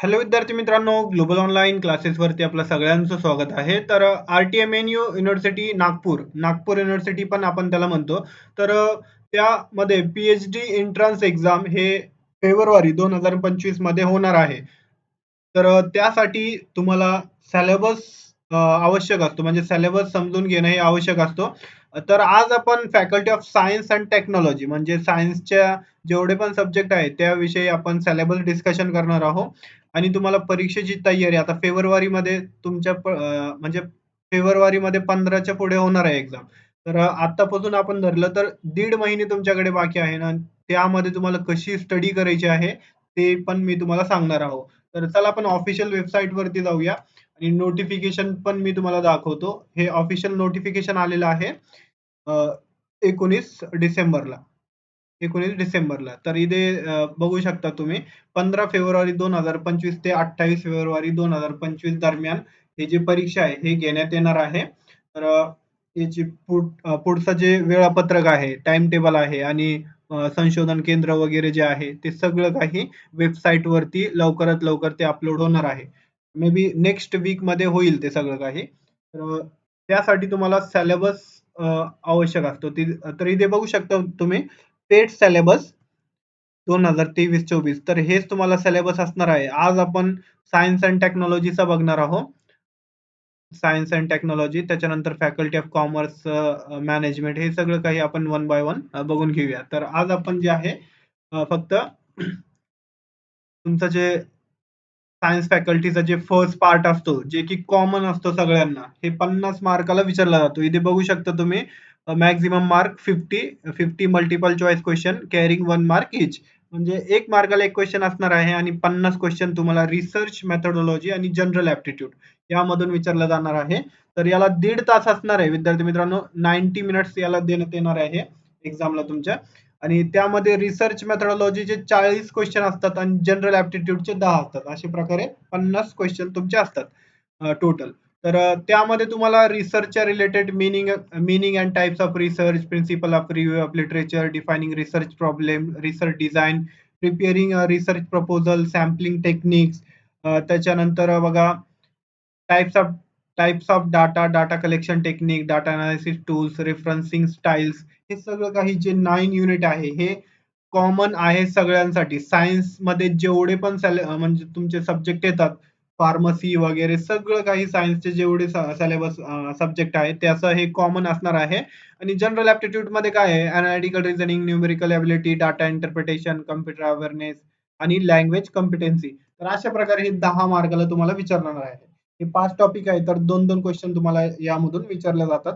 Hello विद्यार्थी मित्रांनो global online क्लासेसवरती आपलं सगळ्यांचं स्वागत आहे. तर R T M N U university Nagpur Nagpur university पण आपण त्याला म्हणतो. तर त्यामध्ये P H D entrance exam हे फेब्रुवारी दोन हजार पंचवीसमध्ये होणार आहे. तर त्यासाठी तुम्हाला सिलेबस आवश्यक असतो. म्हणजे सिलेबस समजून घेणं हे आवश्यक असतो. तर आज आपण faculty of science and technology म्हणजे सायन्सच्या जेवढे पण सब्जेक्ट आहेत त्याविषयी आपण सिलेबस डिस्कशन करणार आहोत. आणि तुम्हाला परीक्षेची तयारी आता फेब्रुवारीमध्ये तुमच्या म्हणजे फेब्रुवारीमध्ये पंधराच्या पुढे होणार आहे एक्झाम तर आतापासून आपण धरलं तर दीड महिने तुमच्याकडे बाकी आहे ना त्यामध्ये तुम्हाला कशी स्टडी करायची आहे ते पण मी तुम्हाला सांगणार आहोत. तर चला आपण ऑफिशियल वेबसाईट वरती जाऊया. आणि नोटिफिकेशन पण मी तुम्हाला दाखवतो. हे ऑफिशियल नोटिफिकेशन आलेलं आहे एकोणीस डिसेंबरला. एकोणीस डिसेंबरला. तर इथे बघू शकता तुम्ही पंधरा फेब्रुवारी दोन हजार पंचवीस ते अठ्ठावीस फेब्रुवारी दोन हजार पंचवीस दरम्यान हे जी परीक्षा आहे हे घेण्यात येणार आहे. तर याची पुढचं जे वेळापत्रक आहे टाइम टेबल आहे आणि संशोधन केंद्र वगैरे जे आहे ते सगळं काही वेबसाईट वरती लवकरात लवकर ते अपलोड होणार आहे. मे बी नेक्स्ट वीकमध्ये होईल ते सगळं काही. तर त्यासाठी तुम्हाला सिलेबस आवश्यक असतो. तर इथे बघू शकता तुम्ही. पेड सिलेबस दोन हजार तेवीस चोवीस. तर हेच तुम्हाला सिलेबस असणार आहे. आज आपण सायन्स अँड टेक्नॉलॉजीचा बघणार आहोत. सायन्स अँड टेक्नॉलॉजी त्याच्यानंतर फॅकल्टी ऑफ कॉमर्स मॅनेजमेंट हे सगळं काही आपण वन बाय वन बघून घेऊया. तर आज आपण जे आहे फक्त तुमचं जे सायन्स फॅकल्टीचा जे फर्स्ट पार्ट असतो जे की कॉमन असतो सगळ्यांना हे पन्नास मार्काला विचारला जातो. इथे बघू शकता तुम्ही maximum mark fifty fifty multiple choice question carrying one mark each म्हणजे एक मार्काला एक क्वेश्चन असणार आहे आणि पन्नास क्वेश्चन तुम्हाला रिसर्च मेथडॉलॉजी आणि जनरल ऍप्टिट्यूड यामधून विचारलं जाणार आहे. तर याला दीड तास असणार आहे. विद्यार्थी मित्रांनो नाईन्टी मिनिट्स याला देण्यात येणार आहे. एक्झामला तुमच्या. आणि त्यामध्ये रिसर्च मेथडॉलॉजीचे चाळीस क्वेश्चन असतात आणि जनरल ऍप्टिट्यूडचे दहा असतात. अशा प्रकारे पन्नास क्वेश्चन तुमचे असतात टोटल तर त्यामध्ये तुम्हाला रिसर्चच्या related meaning meaning and types of research principle of review of literature defining research problem research design preparing research proposal sampling techniques त्याच्यानंतर बघा types of types of data data collection technique data analysis tools referencing styles हे सगळं काही जे nine unit आहे हे common आहे सगळ्यांसाठी. सायन्समध्ये जेवढे पण म्हणजे तुमचे सब्जेक्ट येतात फार्मसी वगैरे सगळं काही सायन्सचे जेवढे सिलेबस सब्जेक्ट आहे त्याचं हे कॉमन असणार आहे. आणि जनरल ऍप्टिट्यूडमध्ये काय आहे? Analytical reasoning numerical ability data interpretation computer awareness आणि लँग्वेज कॉम्पिटन्सी तर अशा प्रकारे हे दहा मार्गाला तुम्हाला विचारणार आहे. हे पाच टॉपिक आहे तर दोन दोन क्वेश्चन तुम्हाला यामधून विचारले जातात.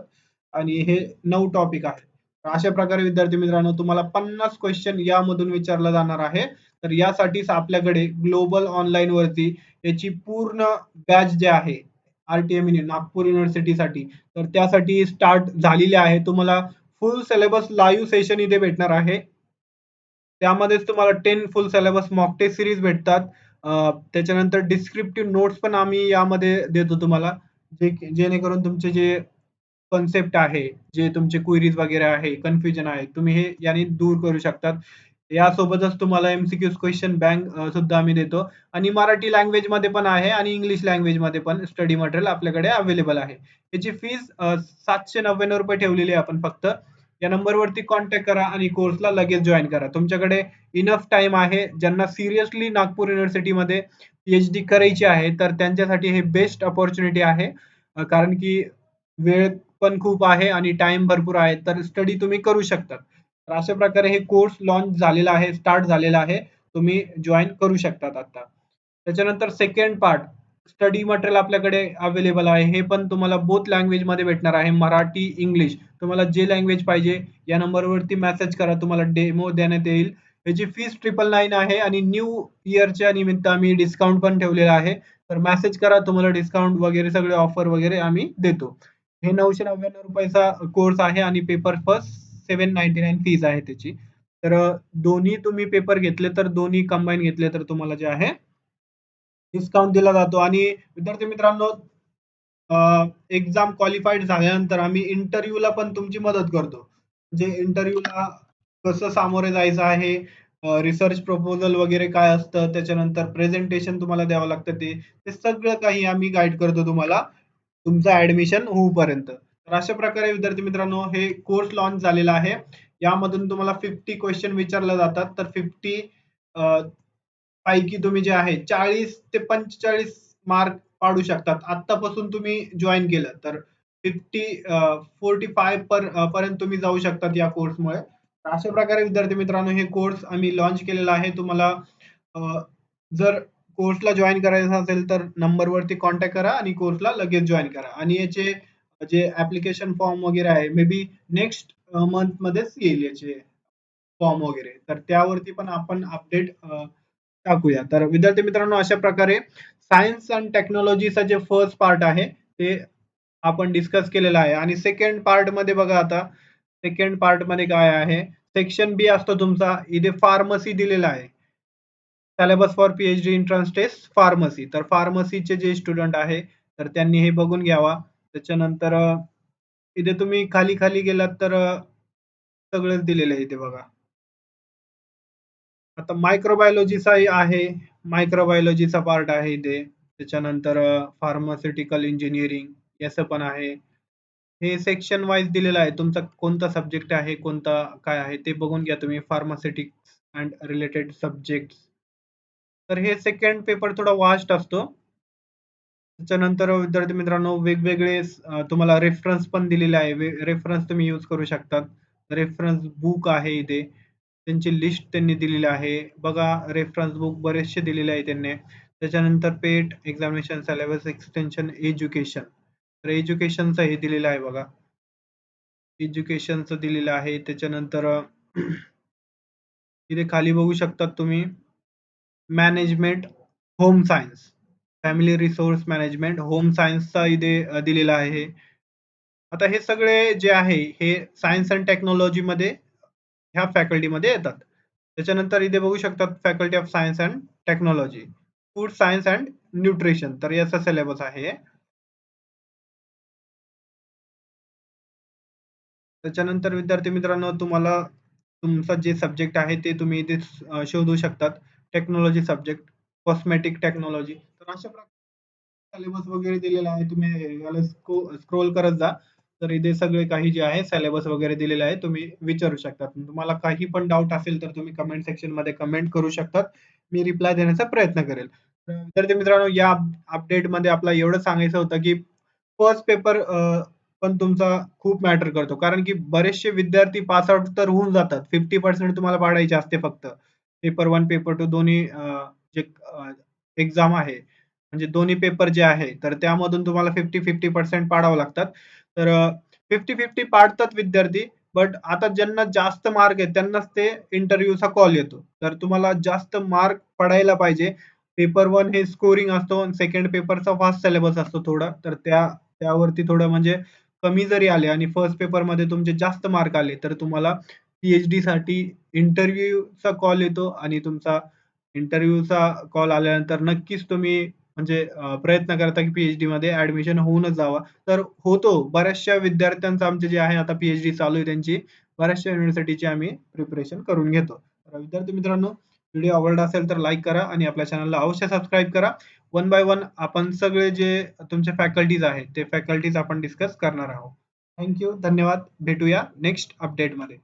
आणि हे नऊ टॉपिक आहे अशा प्रकारे विद्यार्थी मित्रांनो तुम्हाला पन्नास क्वेश्चन यामधून विचारलं जाणार आहे. तर यासाठीच आपल्याकडे ग्लोबल ऑनलाईन वरती याची पूर्ण बॅच जे आहे आरटीएम नागपूर युनिव्हर्सिटीसाठी तर त्यासाठी स्टार्ट झालेली आहे. तुम्हाला फुल सिलेबस लाईव्ह सेशन इथे भेटणार आहे. त्यामध्येच तुम्हाला ten full syllabus mock test series भेटतात. त्याच्यानंतर डिस्क्रिप्टिव्ह नोट्स पण आम्ही यामध्ये देतो तुम्हाला जे जेणेकरून तुमचे जे कन्सेप्ट आहे जे तुमचे क्वेरीज वगैरे आहे कन्फ्युजन आहे तुम्ही हे याने दूर करू शकतात. यासोबतच तुम्हाला एमसीक्यू क्वेश्चन बँक सुद्धा आम्ही देतो. आणि मराठी लँग्वेजमध्ये पण आहे आणि इंग्लिश लँग्वेजमध्ये पण स्टडी मटेरियल आपल्याकडे अवेलेबल आहे. याची फीस सातशे नव्याण्णव रुपये ठेवलेली आहे आपण फक्त. या नंबरवरती कॉन्टॅक्ट करा आणि कोर्सला लगेच जॉईन करा. तुमच्याकडे इनफ टाइम आहे. ज्यांना सिरियसली नागपूर युनिव्हर्सिटीमध्ये पीएचडी करायची आहे तर त्यांच्यासाठी हे बेस्ट ऑपॉर्च्युनिटी आहे. कारण की वेळ पण खूप आहे आणि टाइम भरपूर आहे तर स्टडी तुम्ही करू शकता तर अशा प्रकारे हे कोर्स लॉन्च झालेला आहे स्टार्ट झालेला आहे. तुम्ही जॉईन करू शकतात आता. त्याच्यानंतर सेकंड पार्ट स्टडी मटेरियल आपल्याकडे अवेलेबल आहे. हे पण तुम्हाला बोथ लँग्वेजमध्ये भेटणार आहे. मराठी इंग्लिश तुम्हाला जे लँग्वेज पाहिजे या नंबरवरती मेसेज करा. तुम्हाला डेमो देण्यात येईल. याची फीस ट्रिपल नाईन आहे आणि न्यू इयरच्या निमित्त आम्ही डिस्काउंट पण ठेवलेला आहे. तर मेसेज करा. तुम्हाला डिस्काउंट वगैरे सगळे ऑफर वगैरे आम्ही देतो. हे नऊशे नव्याण्णव रुपयाचा कोर्स आहे आणि paper first seven ninety nine fees आहे त्याची. तर दोन्ही तुम्ही पेपर घेतले तर दोन्ही कंबाईन घेतले तर तुम्हाला जे आहे डिस्काउंट दिला जातो आणि विद्यार्थी मित्रांनो एक्झाम क्वालिफाईड झाल्यानंतर आम्ही इंटरव्ह्यूला पण तुमची मदत करतो म्हणजे इंटरव्ह्यूला कसं सामोरे जायचं आहे रिसर्च प्रपोजल वगैरे काय असतं, त्याच्यानंतर प्रेझेंटेशन तुम्हाला द्यावं लागतं ते. ते सगळं काही आम्ही गाईड करतो तुम्हाला तुमचं ऍडमिशन होऊपर्यंत. तर अशा प्रकारे विद्यार्थी मित्रांनो हे कोर्स लॉन्च झालेला आहे. यामधून तुम्हाला फिफ्टी क्वेश्चन विचारले जातात. तर 50 पैकी तुम्ही जे आहे 40 ते 45 मार्क पाडू शकतात. आतापासून तुम्ही जॉईन केलं तर 50 45 पर पर्यंत तुम्ही जाऊ शकतात या कोर्समुळे. अशा प्रकारे विद्यार्थी मित्रांनो हे कोर्स आम्ही लॉन्च केलेला आहे. तुम्हाला जर कोर्सला जॉईन करायचं असेल तर नंबरवरती कॉन्टॅक्ट करा आणि कोर्सला लगेच जॉईन करा आणि याचे जे ऍप्लिकेशन फॉर्म वगैरे आहे मे बी नेक्स्ट मंथ मध्येच येईल याचे फॉर्म वगैरे. तर त्यावरती पण आपण अपडेट टाकूया. तर विद्यार्थी मित्रांनो अशा प्रकारे सायन्स अँड टेक्नॉलॉजीचा जे फर्स्ट पार्ट आहे ते आपण डिस्कस केलेला आहे. आणि सेकंड पार्टमध्ये बघा आता सेकंड पार्टमध्ये काय आहे? सेक्शन बी असतो तुमचा इथे फार्मसी दिलेला आहे. Syllabus for PhD entrance test pharmacy तर फार्मसीचे जे स्टुडंट आहे तर त्यांनी हे बघून घ्यावा. त्याच्यानंतर इथे तुम्ही खाली खाली गेलात तर सगळंच दिलेलं आहे इथे बघा. आता मायक्रोबायोलॉजीचा आहे. मायक्रोबायोलॉजीचा पार्ट आहे इथे. त्याच्यानंतर फार्मास्युटिकल इंजिनिअरिंग याचं पण आहे. हे सेक्शन वाईज दिलेलं आहे. तुमचा कोणता सब्जेक्ट आहे कोणता काय आहे ते बघून घ्या तुम्ही. फार्मास्युटिक्स अँड रिलेटेड सब्जेक्ट तर हे सेकंड पेपर थोडा वास्ट असतो. त्याच्यानंतर विद्यार्थी मित्रांनो वेगवेगळे तुम्हाला रेफरन्स पण दिलेले आहे. रेफरन्स तुम्ही यूज करू शकतात. रेफरन्स बुक आहे इथे. त्यांची लिस्ट त्यांनी दिलेली आहे. बघा रेफरन्स बुक बरेचसे दिलेले आहे त्यांनी. त्याच्यानंतर PET examination syllabus extension education तर एज्युकेशनचं हे दिलेलं आहे बघा. एज्युकेशनचं दिलेलं आहे. त्याच्यानंतर इथे खाली बघू शकतात तुम्ही. Management home science family resource management home सायन्सचा इथे दिलेला आहे. आता हे सगळे जे आहे हे सायन्स अँड टेक्नॉलॉजी मध्ये ह्या फॅकल्टीमध्ये येतात. त्याच्यानंतर इथे बघू शकतात faculty of science and technology food science and nutrition तर याचा सिलेबस आहे. त्याच्यानंतर विद्यार्थी मित्रांनो तुम्हाला तुमचा जे सब्जेक्ट आहे ते तुम्ही इथे शोधू शकतात. टेक्नॉलॉजी सब्जेक्ट कॉस्मेटिक टेक्नॉलॉजी तर अशा प्रकारे सिलेबस वगैरे दिलेला आहे. तुम्ही याला स्क्रोल करत जा. तर इथे सगळे काही जे आहे सिलेबस वगैरे दिलेले आहे तुम्ही विचारू शकता. तुम्हाला काही पण डाऊट असेल तर तुम्ही कमेंट सेक्शनमध्ये कमेंट करू शकतात. मी रिप्लाय देण्याचा प्रयत्न करेल. विद्यार्थी मित्रांनो या अपडेटमध्ये आपला एवढं सांगायचं होतं की फर्स्ट पेपर पण तुमचा खूप मॅटर करतो. कारण की बरेचसे विद्यार्थी पास आउट तर होऊन जातात. फिफ्टी पर्सेंट तुम्हाला पाडायचे असते फक्त. पेपर वन पेपर टू दोन्ही जे एक्झाम आहे म्हणजे दोन्ही पेपर जे आहे तर त्यामधून तुम्हाला फिफ्टी फिफ्टी पर्सेंट पाडावं लागतात. तर फिफ्टी फिफ्टी पाडतात विद्यार्थी बट आता ज्यांना जास्त मार्क आहेत त्यांनाच ते इंटरव्ह्यूचा कॉल येतो. तर तुम्हाला जास्त मार्क पडायला पाहिजे. पेपर वन हे स्कोरिंग असतो सेकंड पेपरचा फास्ट सिलेबस असतो थोडा. तर त्या त्यावरती थोडं म्हणजे कमी जरी आले आणि फर्स्ट पेपरमध्ये तुमचे जास्त मार्क आले तर तुम्हाला पीएचडी साठी इंटरव्ह्यूचा कॉल येतो. आणि तुमचा इंटरव्ह्यूचा कॉल आल्यानंतर नक्कीच तुम्ही म्हणजे प्रयत्न करता की पीएचडी मध्ये ऍडमिशन होऊनच जावा. तर होतो. बऱ्याचशा विद्यार्थ्यांचं आमचे जे आहे आता पीएचडी चालू आहे त्यांची. बऱ्याचशा युनिव्हर्सिटीची आम्ही प्रिपरेशन करून घेतो. तर विद्यार्थी मित्रांनो व्हिडिओ आवडला असेल तर लाईक करा आणि आपल्या चॅनलला अवश्य सबस्क्राईब करा. वन बाय वन आपण सगळे जे तुमचे फॅकल्टीज आहेत ते फॅकल्टीज आपण डिस्कस करणार आहोत. थँक्यू धन्यवाद. भेटूया नेक्स्ट अपडेटमध्ये